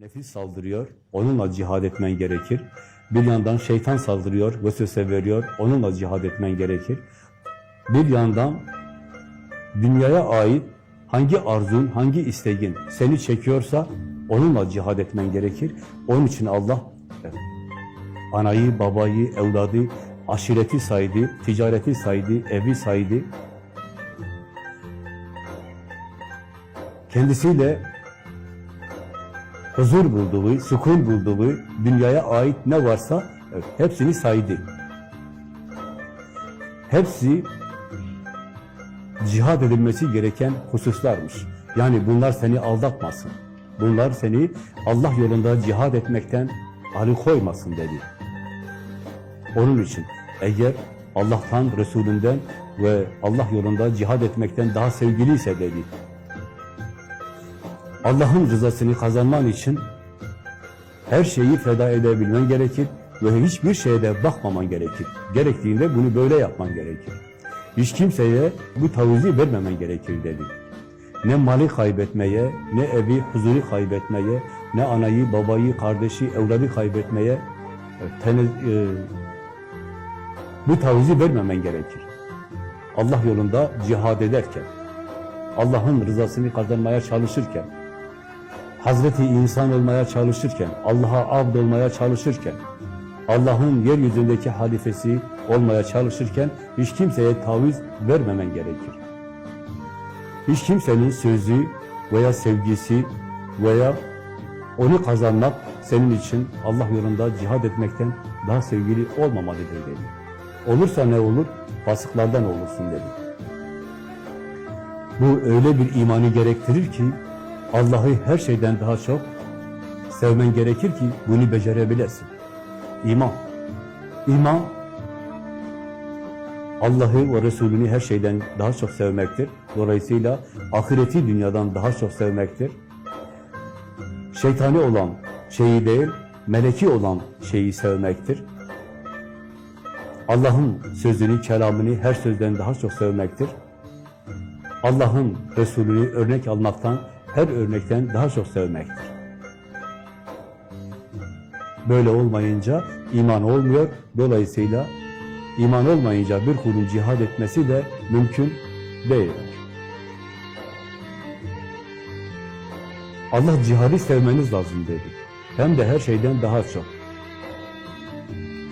Nefis saldırıyor, onunla cihad etmen gerekir. Bir yandan şeytan saldırıyor, vesvese veriyor, onunla cihad etmen gerekir. Bir yandan dünyaya ait hangi arzun, hangi isteğin seni çekiyorsa onunla cihad etmen gerekir. Onun için Allah anayı, babayı, evladı, aşireti saydı, ticareti saydı, evi saydı. Kendisiyle huzur bulduğu, sükun bulduğu, dünyaya ait ne varsa hepsini saydı. Hepsi cihad edilmesi gereken hususlarmış. Yani bunlar seni aldatmasın. Bunlar seni Allah yolunda cihad etmekten alıkoymasın dedi. Onun için eğer Allah'tan, Resulünden ve Allah yolunda cihad etmekten daha sevgiliyse dedi. Allah'ın rızasını kazanman için her şeyi feda edebilmen gerekir ve hiçbir şeye de bakmaman gerekir. Gerektiğinde bunu böyle yapman gerekir. Hiç kimseye bu tavizi vermemen gerekir dedi. Ne mali kaybetmeye, ne evi, huzuru kaybetmeye, ne anayı, babayı, kardeşi, evladı kaybetmeye e, tene- e, bu tavizi vermemen gerekir. Allah yolunda cihad ederken, Allah'ın rızasını kazanmaya çalışırken, Hazreti insan olmaya çalışırken, Allah'a abd olmaya çalışırken, Allah'ın yeryüzündeki halifesi olmaya çalışırken hiç kimseye taviz vermemen gerekir. Hiç kimsenin sözü veya sevgisi veya onu kazanmak senin için Allah yolunda cihad etmekten daha sevgili olmamalıdır dedi. Olursa ne olur? Fasıklardan olursun dedi. Bu öyle bir imanı gerektirir ki Allah'ı her şeyden daha çok sevmen gerekir ki bunu becerebilesin. İman. İman Allah'ı ve Resulünü her şeyden daha çok sevmektir. Dolayısıyla ahireti dünyadan daha çok sevmektir. Şeytani olan şeyi değil, meleki olan şeyi sevmektir. Allah'ın sözünü, kelamını her sözden daha çok sevmektir. Allah'ın Resulünü örnek almaktan, her örnekten daha çok sevmektir. Böyle olmayınca iman olmuyor. Dolayısıyla iman olmayınca bir kulun cihad etmesi de mümkün değil. Allah cihadı sevmeniz lazım dedi. Hem de her şeyden daha çok.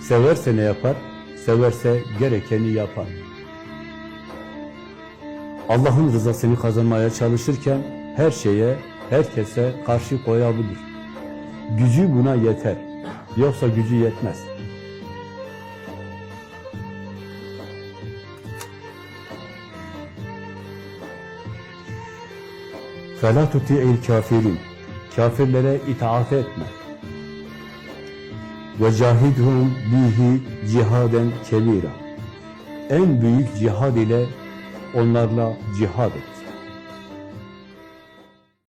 Severse ne yapar? Severse gerekeni yapar. Allah'ın rızasını kazanmaya çalışırken her şeye, herkese karşı koyabilir. Gücü buna yeter. Yoksa gücü yetmez. فَلَا تُتِعِ الْكَافِرِينَ Kafirlere itaat etme. وَجَاهِدْهُمْ bihi cihaden kebira. En büyük cihad ile onlarla cihad et.